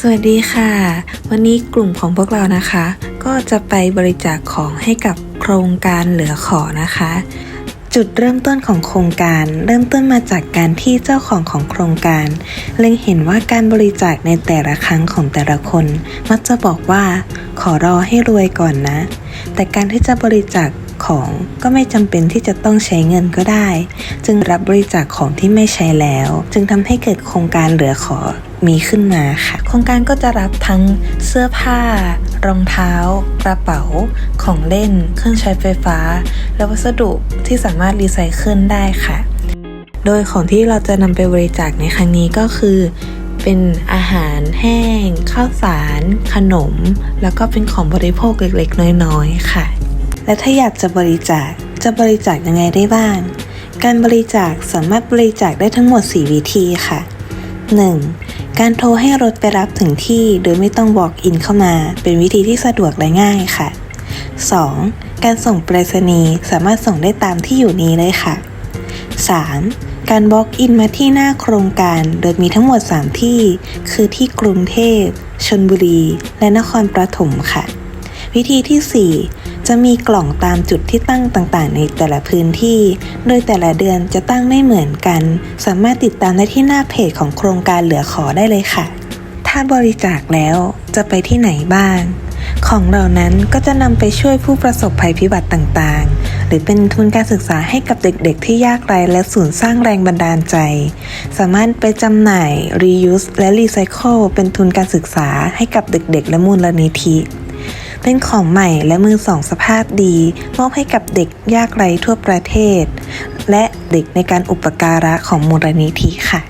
สวัสดีค่ะ วันนี้กลุ่มของพวกเรานะคะ ก็จะไปบริจาคของให้กับโครงการเหลือขอนะคะ จุดเริ่มต้นของโครงการ เริ่มต้นมาจากการที่เจ้าของของโครงการ เล็งเห็นว่าการบริจาคในแต่ละครั้งของแต่ละคน มักจะบอกว่า ขอรอให้รวยก่อนนะ แต่การที่จะบริจาคของก็ไม่จำเป็นที่จะต้องใช้เงินก็ได้ จึงรับบริจาคของที่ไม่ใช้แล้ว จึงทำให้เกิดโครงการเหลือขอ มีขึ้นมาค่ะ โครงการก็จะรับทั้งเสื้อผ้า รองเท้า กระเป๋า ของเล่น เครื่องใช้ไฟฟ้า และวัสดุที่สามารถรีไซเคิลได้ค่ะ โดยของที่เราจะนำไปบริจาคในครั้งนี้ก็คือ เป็นอาหารแห้ง ข้าวสาร ขนม แล้วก็เป็นของบริโภคเล็กๆ น้อยๆ ค่ะ และถ้าอยากจะบริจาคจะบริจาคยังไงได้บ้าง การบริจาคสามารถบริจาคได้ทั้งหมด 4 วิธีค่ะ 1. การโทรให้รถไปรับถึงที่โดยไม่ต้อง walk in เข้ามา เป็นวิธีที่สะดวกและง่ายค่ะ 2. การส่งไปรษณีย์สามารถส่งได้ตามที่อยู่นี้เลยค่ะ 3. การ walk in มาที่หน้าโครงการโดยมีทั้งหมด 3 ที่ คือที่กรุงเทพ ชนบุรี และนครปฐมค่ะ วิธีที่ 4 จะมีกล่องตามจุดที่ตั้งต่างๆ ในแต่ละพื้นที่ โดยแต่ละเดือนจะตั้งไม่เหมือนกัน สามารถติดตามได้ที่หน้าเพจของโครงการเหลือขอได้เลยค่ะ ถ้าบริจาคแล้วจะไปที่ไหนบ้าง ของเหล่านั้นก็จะนำไปช่วยผู้ประสบภัยพิบัติต่างๆ หรือเป็นทุนการศึกษาให้กับเด็กๆ ที่ยากไร้และศูนย์สร้างแรงบันดาลใจ สามารถไปจำหน่าย reuse และ recycle เป็นทุนการศึกษาให้กับเด็กๆ และมูลนิธิ เป็นของใหม่และมือสองสภาพดี มอบให้กับเด็กยากไร้ทั่วประเทศ และเด็กในการอุปการะของมูลนิธิค่ะ